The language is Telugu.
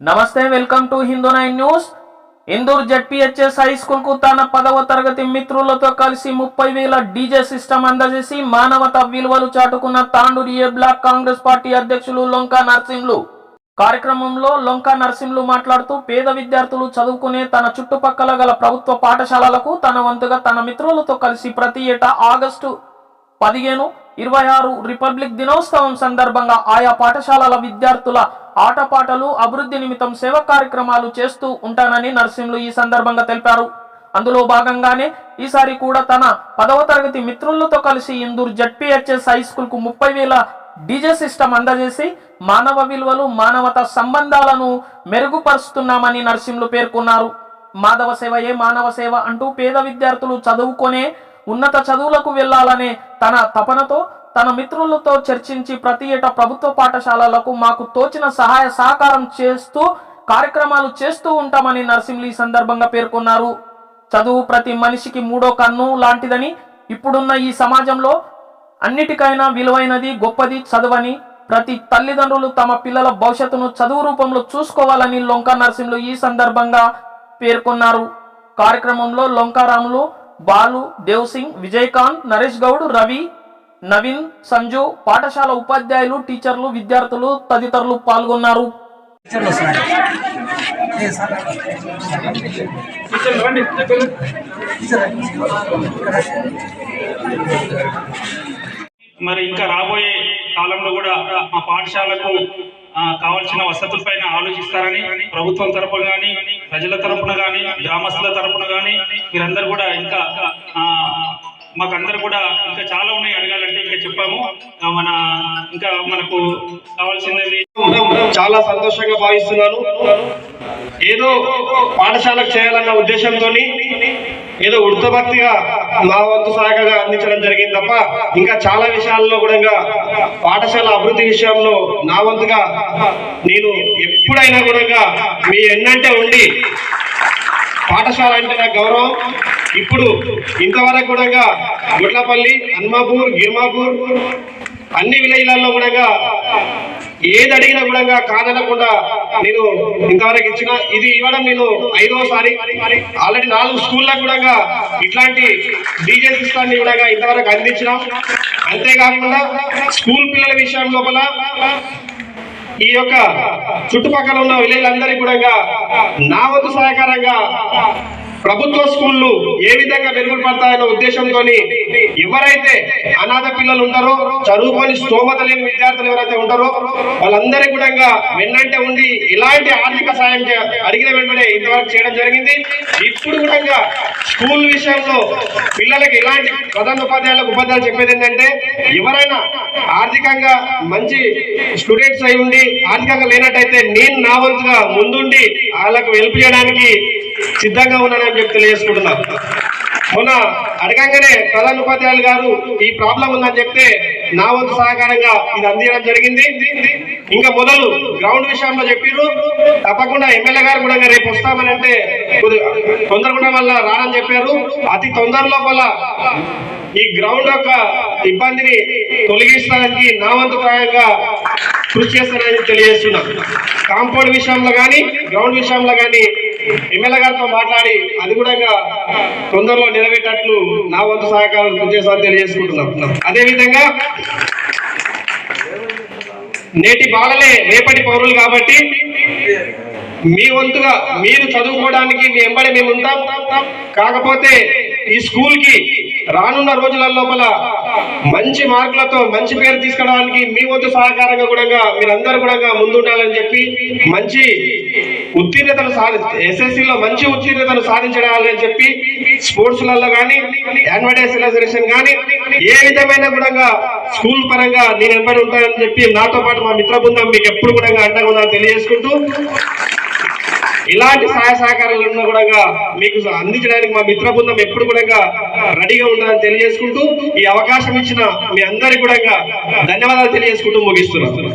నమస్తే welcome to Hindu nine news. Indur ZPHS high స్కూల్కు తన పదవ తరగతి మిత్రులతో కలిసి ముప్పై వేల డీజే సిస్టమ్ అందజేసి మానవత విలువలు చాటుకున్న Tandur A block Congress party అధ్యక్షులు లొంకా నర్సింహ్లు. కార్యక్రమంలో లొంకా నర్సింహ్లు మాట్లాడుతూ పేద విద్యార్థులు చదువుకునే తన చుట్టుపక్కల గల ప్రభుత్వ పాఠశాలలకు తన వంతుగా తన మిత్రులతో కలిసి ప్రతి ఏటా ఆగస్టు పదిహేను ఇరవై ఆరు రిపబ్లిక్ దినోత్సవం సందర్భంగా ఆయా పాఠశాలల విద్యార్థుల ఆటపాటలు అభివృద్ధి నిమిత్తం సేవ కార్యక్రమాలు చేస్తూ ఉంటానని నర్సింహులు ఈ సందర్భంగా తెలిపారు. అందులో భాగంగానే ఈసారి కూడా తన పదవ తరగతి మిత్రులతో కలిసి ఇందూర్ జడ్పీహెచ్ఎస్ హై స్కూల్కు ముప్పై వేల డీజే సిస్టమ్ అందజేసి మానవ విలువలు మానవత సంబంధాలను మెరుగుపరుస్తున్నామని నర్సింహులు పేర్కొన్నారు. మాధవ సేవయే మానవ సేవ అంటూ పేద విద్యార్థులు చదువుకొనే ఉన్నత చదువులకు వెళ్ళాలనే తన తపనతో తన మిత్రులతో చర్చించి ప్రతి ఏటా ప్రభుత్వ పాఠశాలలకు మాకు తోచిన సహాయ సహకారం చేస్తూ కార్యక్రమాలు చేస్తూ ఉంటామని నర్సింహులు ఈ సందర్భంగా పేర్కొన్నారు. చదువు ప్రతి మనిషికి మూడో కన్ను లాంటిదని ఇప్పుడున్న ఈ సమాజంలో అన్నిటికైనా విలువైనది గొప్పది చదువని ప్రతి తల్లిదండ్రులు తమ పిల్లల భవిష్యత్తును చదువు రూపంలో చూసుకోవాలని లొంక నరసింహులు ఈ సందర్భంగా పేర్కొన్నారు. కార్యక్రమంలో లొంకారాములు బాలు దేవ్ సింగ్ విజయకాంత్ నరేష్ గౌడ్ రవి నవీన్ సంజు పాఠశాల ఉపాధ్యాయులు టీచర్లు విద్యార్థులు తదితరులు పాల్గొన్నారు. మరి ఇంకా రాబోయే కాలంలో కూడా మా పాఠశాలకు కావాల్సిన వసతులపైన ఆలోచిస్తారని ప్రభుత్వం తరపున కానీ ప్రజల తరపున కానీ గ్రామస్తుల తరపున కానీ మీరందరూ కూడా ఇంకా మాకందరు కూడా ఇంకా చాలా ఉన్నాయి అడగాలంటే ఇంకా చెప్పాము. మన ఇంకా మనకు కావాల్సింది చాలా సంతోషంగా భావిస్తున్నాను. ఏదో పాఠశాలకు చేయాలన్న ఉద్దేశంతో ఏదో ఉడతభక్తిగా మా వంతు సహాయకంగా అందించడం జరిగింది తప్ప ఇంకా చాలా విషయాల్లో కూడా పాఠశాల అభివృద్ధి విషయంలో నా వంతుగా నేను ఎప్పుడైనా కూడా మీ ఎన్నంటే ఉండి పాఠశాల అంటే నాకు గౌరవం. ఇప్పుడు ఇంతవరకు కూడా గుట్లపల్లి హన్మాపూర్ గిర్మాపూర్ అన్ని విలేజ్లలో కూడా ఏది అడిగినా కూడా కాదనకుండా నేను ఇంతవరకు ఇచ్చిన ఇది ఇవ్వడం నేను ఐదోసారి. ఆల్రెడీ నాలుగు స్కూళ్ళకు కూడా ఇట్లాంటి డీజే సిస్టాన్ని కూడా ఇంతవరకు అందించిన. అంతేకాకుండా స్కూల్ పిల్లల విషయం లోపల ఈ యొక్క చుట్టుపక్కల ఉన్న విలేజ్లందరికీ కూడా నా వంతు సహకారంగా ప్రభుత్వ స్కూళ్ళు ఏ విధంగా మెరుగుపడతాయన్న ఉద్దేశంతో ఎవరైతే అనాథ పిల్లలు ఉంటారో చదువుకొని స్తోమత లేని విద్యార్థులు ఎవరైతే ఉంటారో వాళ్ళందరికీ కూడా వెన్నంటే ఉండి ఎలాంటి ఆర్థిక సాయం అడిగిన వెంటనే ఇంతవరకు చేయడం జరిగింది. ఇప్పుడు కూడా స్కూల్ విషయంలో పిల్లలకి ఎలాంటి ప్రధాన ఉపాధ్యాయులకు ఉపాధ్యాయులు చెప్పేది ఏంటంటే ఎవరైనా ఆర్థికంగా మంచి స్టూడెంట్స్ అయి ఉండి ఆర్థికంగా లేనట్టయితే నేను నా వంతుగా ముందుండి వాళ్ళకు హెల్ప్ చేయడానికి సిద్ధంగా ఉన్నానని చెప్పి తెలియజేసుకుంటున్నా. మొన్న అడగంగానే ప్రధాన ఉపాధ్యాయులు గారు ఈ ప్రాబ్లం ఉందని చెప్తే నా వంతు సహకారంగా ఇది అందించడం జరిగింది. ఇంకా మొదలు గ్రౌండ్ విషయంలో చెప్పారు తప్పకుండా ఎమ్మెల్యే గారు కూడా రేపు వస్తామని అంటే కొద్దిగా తొందరగా వల్ల రానని చెప్పారు. అతి తొందర లోపల ఈ గ్రౌండ్ యొక్క ఇబ్బందిని తొలగిస్తానికి నా వంతు ప్రాయంగా కృషి చేస్తానని తెలియజేస్తున్నా. కాంపౌండ్ విషయంలో కానీ గ్రౌండ్ విషయంలో కానీ ఎమ్మెల్యే గారితో మాట్లాడి అది కూడా తొందరలో నెరవేటట్లు నా వంతు సహకారం కృషి తెలియజేసుకుంటున్నాం. అదేవిధంగా నేటి బాలలే రేపటి పౌరులు కాబట్టి మీ వంతుగా మీరు చదువుకోవడానికి మీ ఎంబడి మేము ఉంటాం. కాకపోతే ఈ స్కూల్కి రానున్న రోజుల లోపల మంచి మార్కులతో మంచి పేరు తీసుకోవడానికి మీ వంతు సహకారంగా కూడా మీరందరూ కూడా ముందుండాలని చెప్పి మంచి ఉత్తీర్ణతను సాధి ఎస్ఎస్సిలో మంచి ఉత్తీర్ణతను సాధించడాలని చెప్పి స్పోర్ట్స్లలో కానీ యాన్యువల్ సెలబ్రేషన్ కానీ ఏ విధమైన కూడా స్కూల్ పరంగా నేను ఎంబడి ఉంటానని చెప్పి నాతో పాటు మా మిత్ర బృందం మీకు ఎప్పుడు కూడా అండగా ఉందని తెలియజేసుకుంటూ ఇలాంటి సహాయ సహకారాలు కూడా మీకు అందించడానికి మా మిత్ర బృందం ఎప్పుడు కూడా రెడీగా ఉండాలని తెలియజేసుకుంటూ ఈ అవకాశం ఇచ్చిన మీ అందరికి కూడా ధన్యవాదాలు తెలియజేసుకుంటూ ముగిస్తున్నాను.